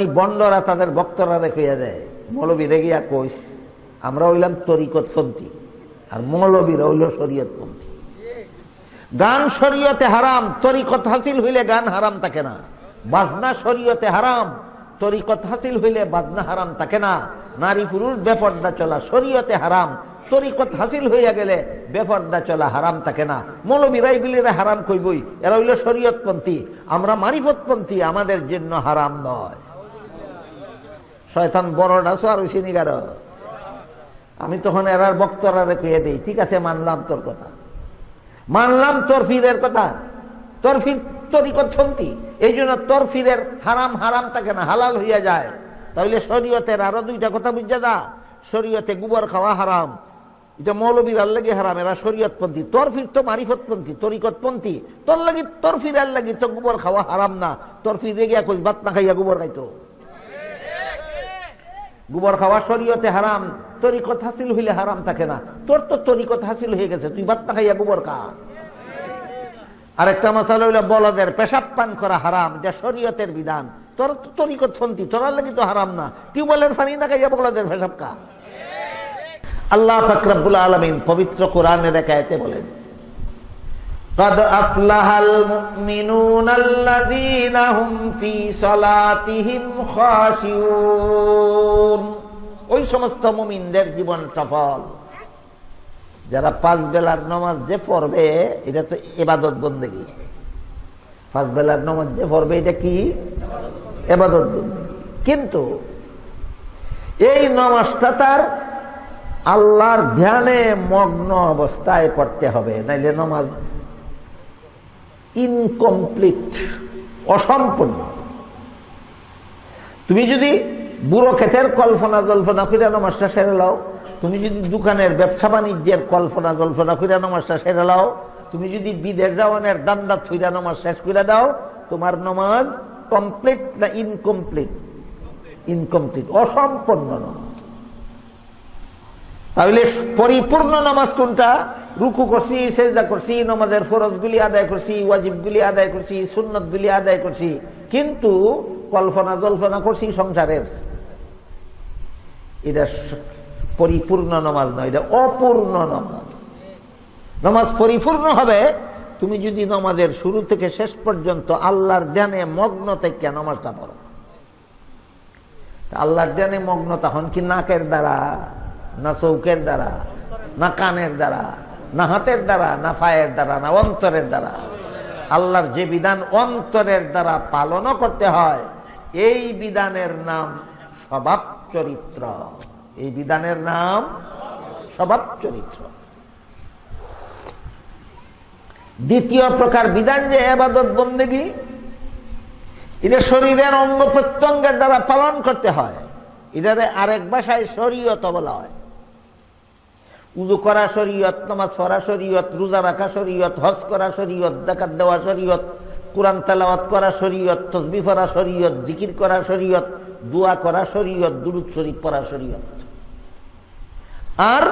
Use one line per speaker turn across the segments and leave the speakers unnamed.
বন্ডরা তাদের বক্তরা রেখে দেয় মৌলবীরে গিয়া কইস, আমরা হইলাম তরিকতপন্থী, আর মৌলবীরা হইল শরীয়তপন্থী। গান শরীয়তে হারাম, তরিকত হাসিল হইলে গান হারাম থাকে না। বাজনা শরীয়তে হারাম, তরিকত হাসিল হইলে বাজনা হারাম থাকে না। নারী পুরুষ বেপর্দা চলা শরীয়তে হারাম, তরিকত হাসিল হইয়া গেলে বেপর্দা চলা হারাম থাকে না। মৌলবীরাই বিলিরা হারাম কইবই, এরা হইল শরীয়তপন্থী। আমরা মারিফতপন্থী, আমাদের জন্য হারাম নয়। শয়তান বড়টা আর ওই আমি তখন এরার বক্তরা রেখে দিই, ঠিক আছে, মানলাম তোর কথা। মানলাম তোর ফিরের কথা। তোর ফির তরিকত ফন্তি এই জন্য তোর ফিরের হারাম হারাম থাকে না, হালাল হইয়া যায়। তাহলে শরীয়তের আরও দুইটা কথা বুঝা দা শরীয়তে গোবর খাওয়া হারাম। এটা মৌলবীর আল্লাগি হারাম, এরা শরীয়তপন্থী। তোর ফির তো মারিফতপন্থী, তরিকতপন্থী। তোর লাগি, তোর ফিরার লাগি তো গোবর খাওয়া হারাম না। তোর ফিরে গিয়া কই বাত না খাইয়া গোবর খাইতো। গোবর খাওয়া শরীয়তে হারাম, তরিকত হাসিল হইলে হারাম থাকে না। তোর তো তরিকত হাসিল হয়ে গেছে, তুই বাত্তা খাইয়া গোবর খা। আরেকটা মশালা হইল বলদের, পেশাব পান করা হারাম, যা শরীয়তের বিধান। তোর তো তরিকত ফন্তি তোরার লাগি তো হারাম না। টিউবওয়েলের পানি না খাইয়া বলদের পেশাব খা। আল্লাহ ফাকরাবুল আলমিন পবিত্র কোরআনের একায়তে বলেন قد أفلح المؤمنون الذين هم في صلاتهم خاشعون ওই সমস্ত মুমিনদের জীবন সফল যারা পাঁচ বেলার নামাজ যে পড়বে এটা তো এবাদত বন্দেগি পাঁচ বেলার নামাজ যে পড়বে এটা কি এবাদত বন্দেগি কিন্তু এই নামাজটা তার আল্লাহর ধ্যানে মগ্ন অবস্থায় পড়তে হবে নাইলে নামাজ ইনকমপ্লিট অসম্পূর্ণ। তুমি যদি বুড়ো ক্ষেতের কল্পনা জল্পনা করে নমাজটা সেরে লাও, তুমি যদি দোকানের ব্যবসা বাণিজ্যের কল্পনা জল্পনা করে নমাজটা সেরে লাও, তুমি যদি বিদেশ যাওয়ানের দান্দাত ফুইরা নমাজ শেষ করে দাও, তোমার নমাজ কমপ্লিট না ইনকমপ্লিট ইনকমপ্লিট অসম্পূর্ণ নমাজ। তাহলে পরিপূর্ণ নামাজ কোনটা? রুকু করছি, সেজদা করছি, নমাজের ফরজগুলি আদায় করছি ওয়াজিব ওয়াজিবগুলি আদায় করছি সুন্নত সুন্নতগুলি আদায় করছি, কিন্তু কল্পনা জল্পনা করছি সংসারের। এটা পরিপূর্ণ নমাজ নয়, এটা অপূর্ণ নমাজ। নমাজ পরিপূর্ণ হবে, তুমি যদি নমাজের শুরু থেকে শেষ পর্যন্ত আল্লাহর ধ্যানে মগ্ন থেকে নমাজটা পড়ো। আল্লাহর ধ্যানে মগ্ন তখন কি নাকের দ্বারা, না চৌকের দ্বারা, না কানের দ্বারা? না হাতের দ্বারা, না পায়ের দ্বারা, না অন্তরের দ্বারা। আল্লাহর যে বিধান অন্তরের দ্বারা পালনও করতে হয়, এই বিধানের নাম স্বভাব চরিত্র। এই বিধানের নাম স্বভাব চরিত্র। দ্বিতীয় প্রকার বিধান যে এবাদত বন্দেগী, এটা শরীরের অঙ্গ প্রত্যঙ্গের দ্বারা পালন করতে হয়। এটারে আরেক ভাষায় শরীয়ত বলা হয়। উজু করা শরীয়ত, নামাজ পড়া শরীয়ত, রোজা রাখা শরীয়ত, হজ করা শরীয়ত, জাকাত দেওয়া শরীয়ত, কোরআন তেলাওয়াত করা শরীয়ত, তসবি পড়া শরীয়ত, জিকির করা শরীয়ত, দোয়া করা শরীয়ত, দুরুদ শরীফ পড়া শরীয়ত। আর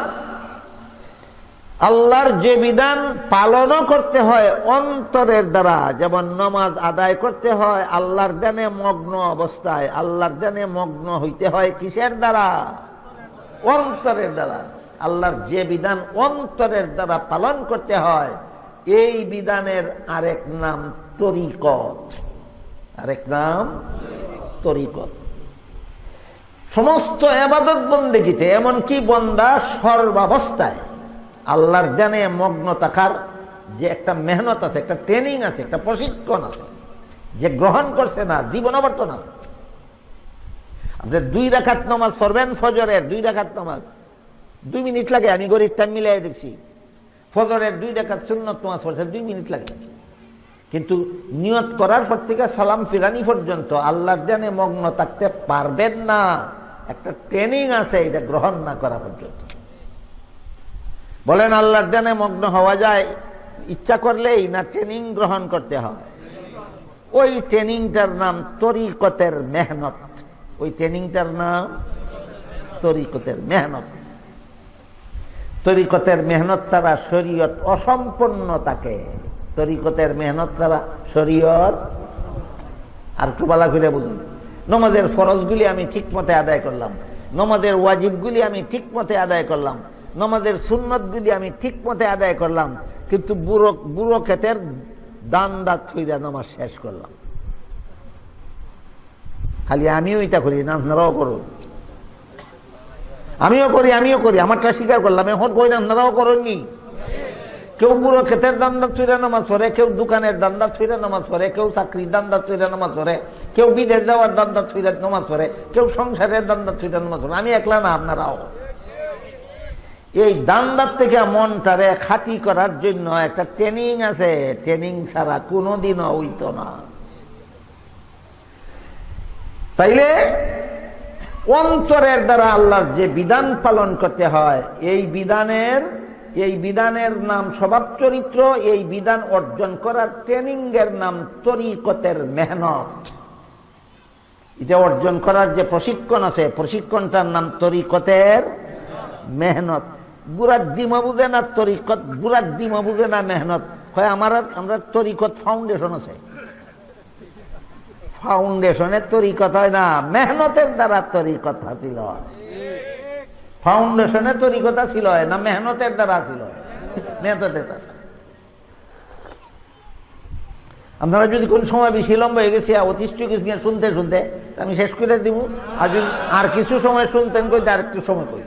আল্লাহর যে বিধান পালনও করতে হয় অন্তরের দ্বারা, যেমন নমাজ আদায় করতে হয়, আল্লাহর দানে মগ্ন অবস্থায়, আল্লাহর দানে মগ্ন হইতে হয় কিসের দ্বারা? অন্তরের দ্বারা। আল্লাহর যে বিধান অন্তরের দ্বারা পালন করতে হয়, এই বিধানের আরেক নাম তরিকত। আরেক নাম তরিকত। সমস্ত এবাদত বন্দেগিতে, এমনকি বন্দা সর্বাবস্থায়, আল্লাহর জানে মগ্ন থাকার যে একটা মেহনত আছে, একটা ট্রেনিং আছে, একটা প্রশিক্ষণ আছে, যে গ্রহণ করছে না, জীবন অবর্ত না আপনি দুই রাখাত নমাজ পড়বেন, ফজরের দুই রাখাত নমাজ। দুই মিনিট লাগে, আমি গরিব টাইম মিলাই দেখছি। ফজরের দুই রাখাত সুন্নত নমাজ পড়ছে, দুই মিনিট লাগে। কিন্তু নিয়ত করার পর থেকে সালাম ফিরানি পর্যন্ত আল্লাহর জানে মগ্ন থাকতে পারবেন না। একটা ট্রেনিং আছে, এটা গ্রহণ না করা পর্যন্ত। বলেন, আল্লাহর জানে মগ্ন হওয়া যায়, ইচ্ছা করলেই না ট্রেনিং গ্রহণ করতে হয়? ওই ট্রেনিংটার নাম তরিকতের মেহনত। ওই ট্রেনিংটার নাম তরিকতের মেহনত। তরিকতের মেহনত ছাড়া শরীয়ত অসম্পন্ন থাকে তরিকতের মেহনত ছাড়া শরীয়ত আর একটু বলা করে বুঝুন নমাজের ফরজগুলি আমি ঠিক মতে আদায় করলাম। নমাজের ওয়াজিবগুলি আমি ঠিক মতে আদায় করলাম। নমাজের সুন্নতগুলি আমি ঠিক মতে আদায় করলাম। কিন্তু বুড়ো বুড়ো ক্ষেতের দান দাঁত থইরা নমাজ শেষ করলাম। খালি আমিও এটা করি না, আপনারাও করুন। আমিও করি আমিও করি। আমারটা স্বীকার করলাম। এখন কই আপনারাও করেননি কেউ বুড়ো ক্ষেতের দান্দার চুরে নামাজ পড়ে, কেউ দোকানের দান্দার চুরে নামাজ পড়ে, কেউ চাকরির দান্দার চুরে নামাজ পড়ে, কেউ বিদেশ যাওয়ার দান্দার চুরে নামাজ পড়ে, কেউ সংসারের দান্দার চুরে নামাজ পড়ে। আমি একলা না, আপনারাও। এই দান্দার থেকে মনটারে খাটি করার জন্য একটা ট্রেনিং আছে। ট্রেনিং ছাড়া কোনোদিনও হইত না। তাইলে অন্তরের দ্বারা আল্লাহর যে বিধান পালন করতে হয়, এই বিধানের এই বিধানের নাম স্বভাব চরিত্র, এই বিধান অর্জন করার ট্রেনিং এর নাম তরিকতের মেহনত। এটা অর্জন করার যে প্রশিক্ষণ আছে, প্রশিক্ষণটার নাম তরিকতের মেহনত। বুড়ার ডিমা বুঝে না তরিকত বুড়ার ডিমা বুঝে না মেহনত। হয়, আমার আমরা তরিকত ফাউন্ডেশন আছে। ফাউন্ডেশনের তরিকত হয় না, মেহনতের দ্বারা তরিকত হাসিল হয়। ফাউন্ডেশনের তরিকতা ছিল না, মেহনতের দ্বারা ছিল মেহনতের দ্বারা। আপনারা যদি কোন সময় বেশি লম্বা হয়ে গেছে অতিষ্ঠ কিছু শুনতে শুনতে আমি শেষ করে দিব। আর যদি আর কিছু সময় শুনতেন কই আর একটু সময় কই।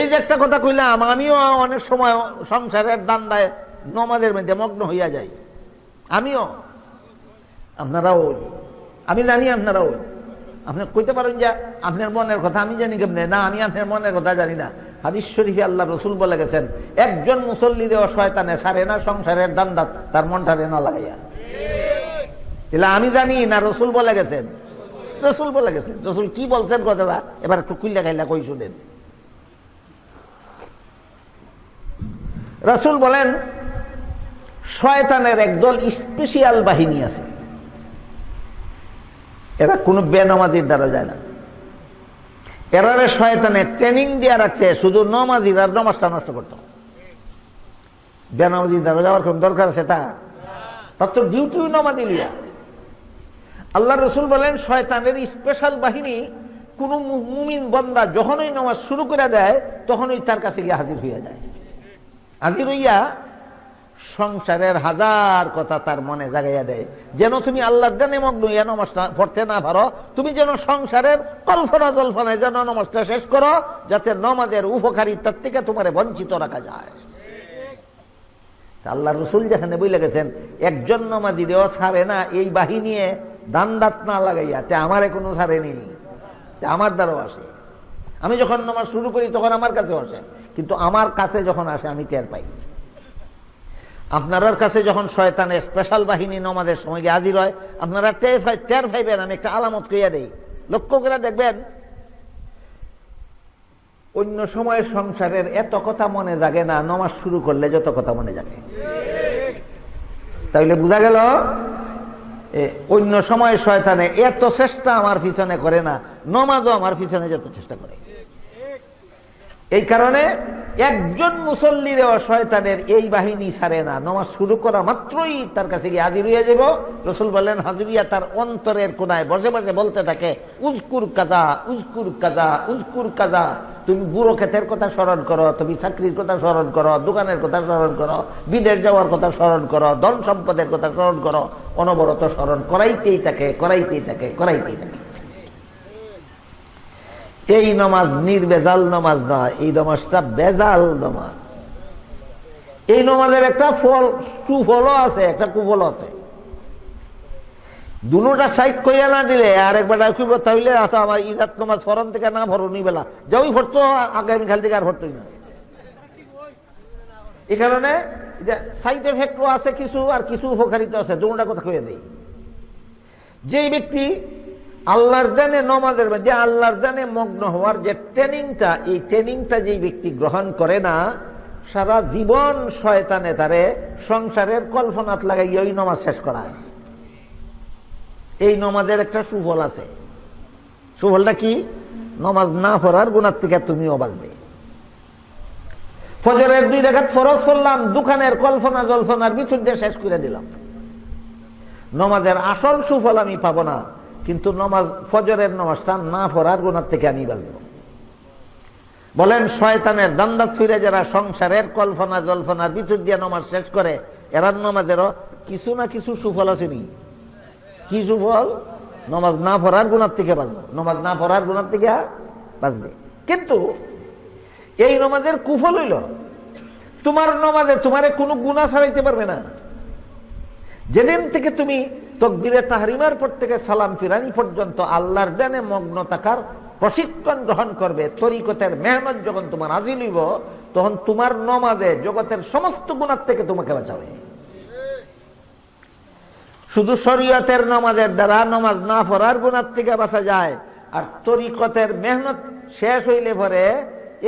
এই যে একটা কথা কইলাম, আমিও অনেক সময় সংসারের দান্দায় নমাদের মধ্যে মগ্ন হইয়া যাই। আমিও। আপনারাও আমি জানি আপনারাও আপনি কইতে পারেন যে আপনার মনের কথা আমি জানি কেমনে? না, আমি আপনার মনের কথা জানি না। হাদিস শরীফে আল্লাহ রসুল বলে গেছেন, একজন মুসল্লিরে শয়তানে সারে না, সংসারের দান্দাত তার মনটারে না লাগাইয়া। তাহলে আমি জানি না, রসুল বলে গেছেন। রসুল বলে গেছেন। রসুল কি বলছেন কথাটা? এবার একটু কুইল্লা খাইলা কই শুনেন। রসুল বলেন, শয়তানের একদল স্পেশিয়াল বাহিনী আছে। এরা কোনো বেনামাজির দ্বারা যায় না। এরারে শয়তানে ট্রেনিং দিয়ে রাখছে, শুধু নমাজিরা নমাজটা নষ্ট করত। বেনামাজির দ্বারা যাওয়ার কোন দরকার আছে তা? তার তো ডিউটি নমাজি লিয়া। আল্লাহ রসুল বলেন, শয়তানের স্পেশাল বাহিনী কোন মুমিন বন্দা যখনই নমাজ শুরু করে দেয়, তখনই তার কাছে গিয়ে হাজির হইয়া যায়। হাজির হইয়া সংসারের হাজার কথা তার মনে জাগাইয়া দেয়। যেন তুমি আল্লাহর জানে মগ্ন নমাজটা পড়তে না পারো, তুমি যেন সংসারের কল্পনা জল্পনায় যেন নমাজটা শেষ করো, যাতে নমাজের উপকারিতার থেকে তোমার বঞ্চিত রাখা যায়। আল্লাহ রসুল যেখানে বলে গেছেন, একজন নমাজিরেও ছাড়ে না, এই বাহিনী দান দাঁত না লাগাইয়া, তে আমারে কোনো ছাড়েনি তে আমার দ্বারাও আসে। আমি যখন নমাজ শুরু করি, তখন আমার কাছে আসে। কিন্তু আমার কাছে যখন আসে, আমি টের পাই। আপনার কাছে যখন শয়তানের স্পেশাল বাহিনী নমাজের সময় গিয়ে হাজির হয়, আপনারা টের পাই টের পাইবেন আমি একটা আলামত কইয়া দেই। লক্ষ্য করে দেখবেন, অন্য সময় সংসারের এত কথা মনে জাগে না, নমাজ শুরু করলে যত কথা মনে জাগে। তাইলে বোঝা গেল? অন্য সময় শয়তানে এত চেষ্টা আমার পিছনে করে না, নমাজও আমার পিছনে যত চেষ্টা করে। এই কারণে একজন মুসল্লির শয়তানের এই বাহিনী ছাড়ে না। নমাজ শুরু করা মাত্রই তার কাছে গিয়ে হাজির হয়ে যাব রসুল বললেন, হাজিরিয়া তার অন্তরের কোনায় বসে বসে বলতে থাকে, উজকুর কাজা উজকুর কাজা উজকুর কাজা। তুমি বুড়ো ক্ষেতের কথা স্মরণ করো, তুমি চাকরির কথা স্মরণ করো, দোকানের কথা স্মরণ করো, বিদেশ যাওয়ার কথা স্মরণ করো, ধন সম্পদের কথা স্মরণ করো। অনবরত স্মরণ করাইতেই থাকে করাইতেই থাকে করাইতেই থাকে। এই নমাজ নির্বেজাল নমাজ নয় এই নমাজটা বেজাল নমাজ। এই নমাজের একটা ফল, সুফলও আছে, একটা কুফল আছে। দুটা সাইড কইয়া না দিলে আর একবার তাহলে আমার ইদাত নমাজ ফরন থেকে না ভরো নি। বেলা যাওই ভরতো আগামীকাল থেকে আর ভরতই না। এই কারণে সাইড এফেক্টও আছে কিছু, আর কিছু উপকারিতা আছে, দুটা কথা কইয়া দেই। যেই ব্যক্তি আল্লাহর জানে নমাজের মধ্যে, আল্লাহর জানে মগ্ন হওয়ার যে ট্রেনিংটা, এই ট্রেনিংটা যে ব্যক্তি গ্রহণ করে না, সারা জীবন শয়তানে তারে সংসারের কল্পনাত লাগাই ওই নমাজ শেষ করায়। এই নমাজের একটা সুফল আছে। সুফলটা কি? নমাজ না পড়ার গুণার থেকে তুমিও বাঁচবে। ফজরের দুই রেখাত ফরজ করলাম দোকানের কল্পনা জল্পনার ভিতর দিয়ে শেষ করে দিলাম। নমাজের আসল সুফল আমি পাবো না। কিন্তু নমাজ, ফজরের নমাজটা না পড়ার গুণার থেকে আমি বাঁচব। বলেন, শয়তানের দান্দাত ফিরে যারা সংসারের কল্পনা জল্পনার ভিতর দিয়ে নমাজ শেষ করে, এরার নমাজেরও কিছু না কিছু সুফল আসেনি কি সুফল? নমাজ না পড়ার গুণার থেকে বাঁচবো। নমাজ না পড়ার গুণার থেকে বাঁচবে। কিন্তু এই নমাজের কুফল হইল, তোমার নমাজে তোমারে কোনো গুণা ছাড়াইতে পারবে না। যেদিন থেকে তুমি তকবিরে তাহরিমার পর থেকে সালাম ফিরানি পর্যন্ত আল্লাহর দেনে মগ্ন থাকার প্রশিক্ষণ গ্রহণ করবে, তরিকতের মেহনত যখন তোমার আজিল হইব, তখন তোমার নমাজে জগতের সমস্ত গুণার থেকে তোমাকে বাঁচাবে। শুধু শরীয়তের নমাজের দ্বারা নমাজ না পড়ার গুণার থেকে বাঁচা যায়, আর তরিকতের মেহনত শেষ হইলে পরে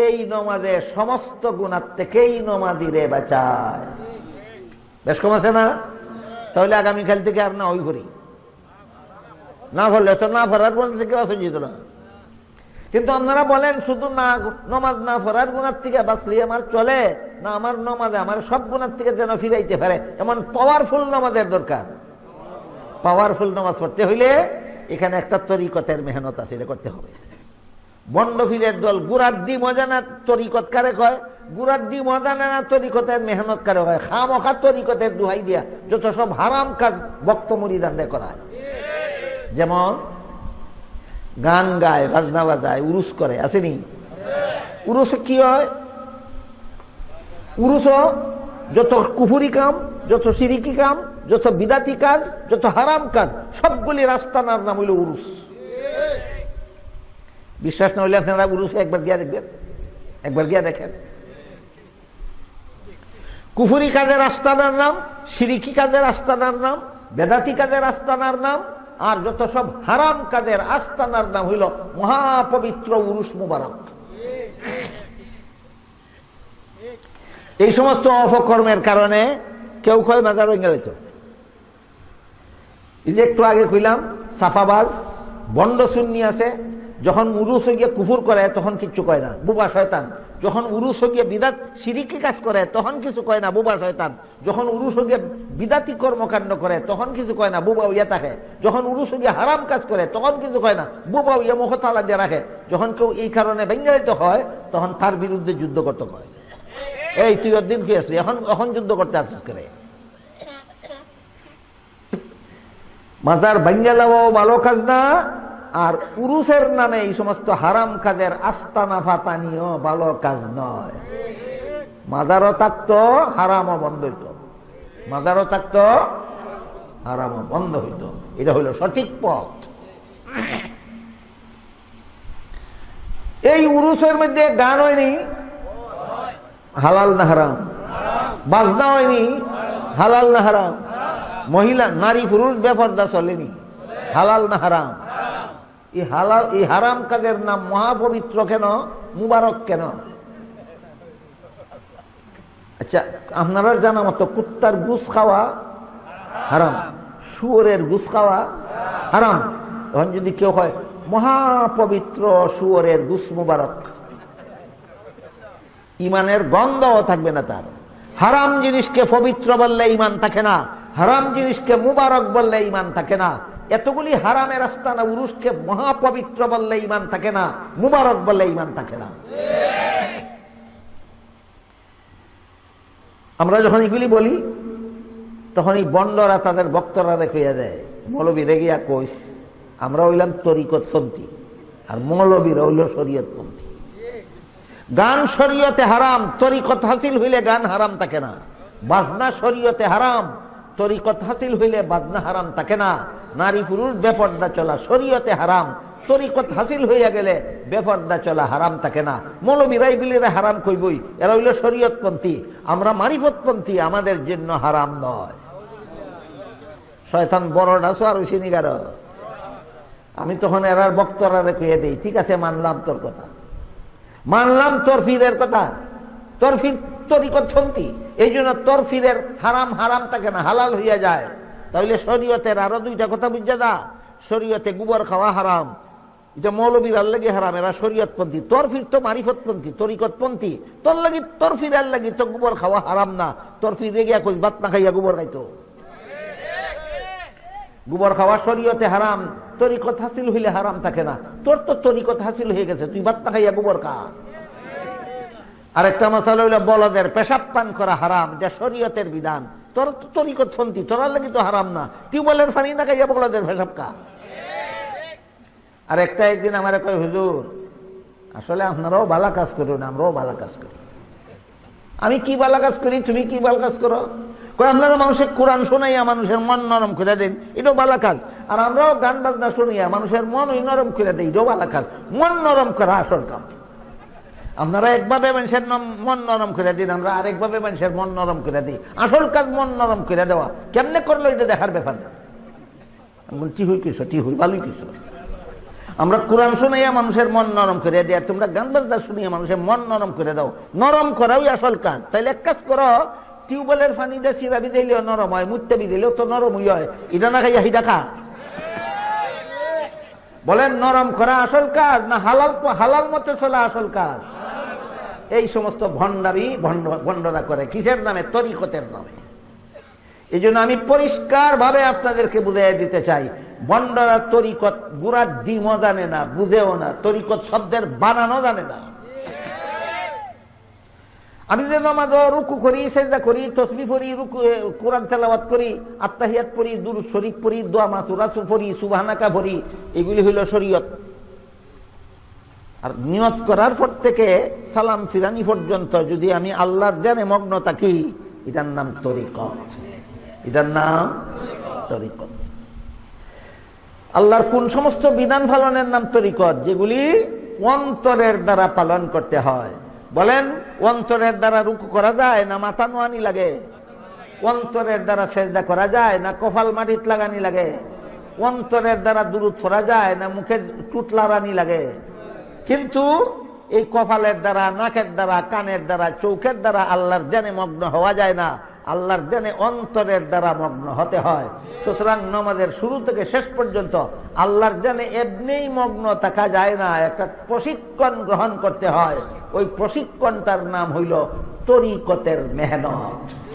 এই নমাজে সমস্ত গুণার থেকেই নমাজিরে বাঁচায়। বেশ কম আছে না? তাহলে আগামীকাল থেকে আর না ওই করি না করলে তো না পড়ার গুণ থেকে বাঁচা যেত না। কিন্তু আপনারা বলেন, শুধু না, নমাজ না ফরার গুণার থেকে বাঁচলি আমার চলে, না আমার নমাজে, আমার সব গুণার থেকে যেন ফিরাইতে পারে, এমন পাওয়ারফুল নমাজের দরকার। পাওয়ারফুল নামাজ পড়তে হইলে এখানে একটা তরিকতের মেহনত আছে, এটা করতে হবে। বন্ডফিরের দল, গুড়ার ডি মজানা তরিকত কারে কয়? গুড়ার ডি মজানা না তরিকতের মেহনত কারে হয়, খামখা তরিকতের দুহাই দিয়া, যত সব হারাম কাজ বক্ত মরিদান করায়। যেমন গান গায়, বাজনা বাজায়, উরুস করে আসেনি উরুসে কি হয়? উরুস যত কুফুরি কাম, যত সিরিকি কাম, যত বিদাতি কাজ, যত হারাম কাজ, সবগুলি রাস্তানার নাম হইল উরুস। বিশ্বাস না হইলে আপনারা উরুসে একবার গিয়া দেখবেন? একবার গিয়া দেখেন। কুফুরি কাজের আস্তানার নাম, সিরিকি কাজের আস্তানার নাম, বেদাতি কাজের আস্তানার নাম, আর যত সব হারাম কাজের আস্তানার নাম হইল মহাপবিত্র উরুস মুবারক। এই সমস্ত অপকর্মের কারণে কেউ কয় মাজার গেলে। তো এই যে একটু আগে কইলাম, সাফাবাজ, বন্ড শূন্য আছে যখন উরুস গিয়ে কুফুর করে, তখন কিচ্ছু কয় না। বুবা শয়তান। যখন উরুস গিয়ে বিদাত, সিরিকি কাজ করে, তখন কিছু কয় না, বুবা শয়তান। যখন উরুস গিয়ে বিদাতি কর্মকাণ্ড করে, তখন কিছু কয় না, বুবা ইয়া থাকে যখন উরুস গিয়ে হারাম কাজ করে, তখন কিছু কয় না, বুবা ইয়া মুখ দিয়ে রাখে। যখন কেউ এই কারণে ব্যঙ্গায়িত হয়, তখন তার বিরুদ্ধে যুদ্ধ করতে কয়। এই, তুই দিন কি আসলি? এখন এখন যুদ্ধ করতে আসিস করে মাজার বাঙ্গালাও ভালো কাজ না? আর পুরুষের নামে এই সমস্ত হারাম কাজের আস্তানা ফাতানিও ভালো কাজ নয়। মাজারও থাকতো হারামও বন্ধ হইত। মাজারও থাকতো হারামও বন্ধ হইত। এটা হইল সঠিক পথ। এই উরুসের মধ্যে গান হয়নি, হালাল না হারাম? বাজনা হয়নি, হালাল না হারাম? মহিলা, নারী, পুরুষ, বেফর্দা চলেনি, হালাল না হারাম? এই হালাল, এই হারাম কাজের নাম মহাপবিত্র কেন? মুবারক কেন? আচ্ছা আপনারা জানা মতো কুত্তার গুস খাওয়া হারাম, শুয়োরের গুস খাওয়া হারাম। তখন যদি কেউ হয়, মহাপবিত্র শুয়োরের গুস মুবারক। ইমানের গন্ধও থাকবে না তার। হারাম জিনিসকে পবিত্র বললে ইমান থাকে না, হারাম জিনিসকে মুবারক বললে ইমান থাকে না। এতগুলি হারামের আস্তানা উরুষকে মহাপবিত্র বললে ইমান থাকে না, মুবারক বললে ইমান থাকে না। আমরা যখন এগুলি বলি, তখন এই বন্ডরা তাদের বক্তরা রেখে দেয়, মৌলবী রেগিয়া কইস, আমরা হইলাম তরিকতপন্থী আর মৌলবীরা হইল শরীয়তপন্থী গান শরীয়তে হারাম, তরিকত হাসিল হইলে গান হারাম থাকে না, বাজনা শরীয়তে হারাম তরিকত হাসিল হইলে বাজনা হারাম থাকে না। নারী পুরুষ বেপর্দা চলা শরীয়তে হারাম। তরিকত হাসিল হইয়া গেলে বেপর্দা চলা হারাম থাকে না। মৌলবীরাই বিলিরা হারাম কইবই, এরা হইল শরীয়তপন্থী। আমরা মারিফতপন্থী, আমাদের জন্য হারাম নয়। শয়তান বড়টা সো আর সিনিগার আমি তখন এরার বক্তরা রেখে দিই, ঠিক আছে, মানলাম তোর কথা। মানলাম তোর ফিরের কথা। তোর ফির তরিকতপন্থী এই জন্য তোর ফিরের হারাম হারাম থাকে না হালাল হইয়া যায়। তাহলে শরীয়তের আরও দুইটা কথা বুঝা দা শরীয়তে গোবর খাওয়া হারাম। এটা মৌলবীর আল্লাগে হারাম, এরা শরীয়তপন্থী। তোর ফির তো মারিফতপন্থী, তরিকতপন্থী। তোর লাগি তোর ফির লাগি তো গোবর খাওয়া হারাম না। তোর ফির রেগিয়া কই বাত না খাইয়া গোবর খাইতো? গোবর খাওয়া শরীয়তে হারাম। তরিকত হাসিল হইলে হারাম থাকে না। তোর তো তরিকত হাসিল হয়ে গেছে, তুই বাত না খাইয়া গোবর খা। আরেকটা মশালা হইল বলদের, পেশাব পান করা হারাম যা শরীয়তের বিধান। তোর তো তরিকত ফন্তি তোরার লাগি তো হারাম না। টিউবওয়েলের পানি না খাইয়া বলদের পেশাব কা আর একটা একদিন আমার কয়, হুজুর, আসলে আপনারাও ভালো কাজ করুন আমরাও ভালো কাজ করি। আমি কি ভালো কাজ করি? তুমি কি ভালো কাজ করো? কই আপনারা মানুষের কোরআন শোনাইয়া মানুষের মন নরম করে দেন, এটাও ভালো কাজ। আর আমরাও গান বাজনা শুনিয়া মানুষের মন ওই নরম করে দেয় এটাও ভালো কাজ। মন নরম করা আসল কাম। আপনারা একভাবে মানুষের মন নরম করে দিন আমরা আরেকভাবে মানুষের মন নরম করে দিই। আসল কাজ মন নরম করে দেওয়া। কেমনে করল এটা দেখার ব্যাপার না? আমি বলি, টি হই কিছু টি হই ভালোই কিছু। আমরা কোরআন শুনাইয়া মানুষের মন নরম করে আর তোমরা গান বাজনা শুনিয়া মানুষের মন নরম করে দাও। নরম করাই আসল কাজ। তাইলে এক কাজ করো টিউবওয়েলের পানি দিয়ে সিরাবি দিলেও নরম হয় মুত্তাবি দিলেও তো নরমই হয়। এটা না খাইয়া হিডা খা। বলেন নরম করা আসল কাজ না হালাল হালাল মতে চলা আসল কাজ? এই সমস্ত ভণ্ডারি ভণ্ড, ভণ্ডরা করে। কিসের নামে? তরিকতের নামে। এই জন্য আমি পরিষ্কার ভাবে আপনাদেরকে বুঝাই দিতে চাই। ভণ্ডরা তরিকত গুড়ার ডিমও জানে না, বুঝেও না। তরিকত শব্দের বানানো জানে না। আমি যে নামাজ রুকু করি, সেজদা করি, তসবি পড়ি, রুকু কোরআন তেলাওয়াত করি আত্মাহিয়াত পড়ি দুর শরীফ পড়ি, দোয়া মাসুরাসু পড়ি, সুবহানাকা পড়ি, এগুলি হইল শরীয়ত। আর নিয়ত করার পর থেকে সালাম ফিরানি পর্যন্ত যদি আমি আল্লাহর জানে মগ্ন থাকি, এটার নাম তরিকত। এটার নাম তরিকত। আল্লাহর কোন সমস্ত বিধান পালনের নাম তরিকত, যেগুলি অন্তরের দ্বারা পালন করতে হয়। বলেন, অন্তরের দ্বারা রুকু করা যায় না মাথা নোয়ানি লাগে? অন্তরের দ্বারা সেজদা করা যায় না কপাল মাটিত লাগানি লাগে? অন্তরের দ্বারা দূরত করা যায় না মুখের টুটলারানি লাগে? কিন্তু এই কপালের দ্বারা, নাকের দ্বারা, কানের দ্বারা, চৌকের দ্বারা আল্লাহর দেনে মগ্ন হওয়া যায় না। আল্লাহর দেনে অন্তরের দ্বারা মগ্ন হতে হয়। সুতরাং নমাজের শুরু থেকে শেষ পর্যন্ত আল্লাহর দেনে এমনিই মগ্ন থাকা যায় না। একটা প্রশিক্ষণ গ্রহণ করতে হয়। ওই প্রশিক্ষণটার নাম হইল তরিকতের মেহনত।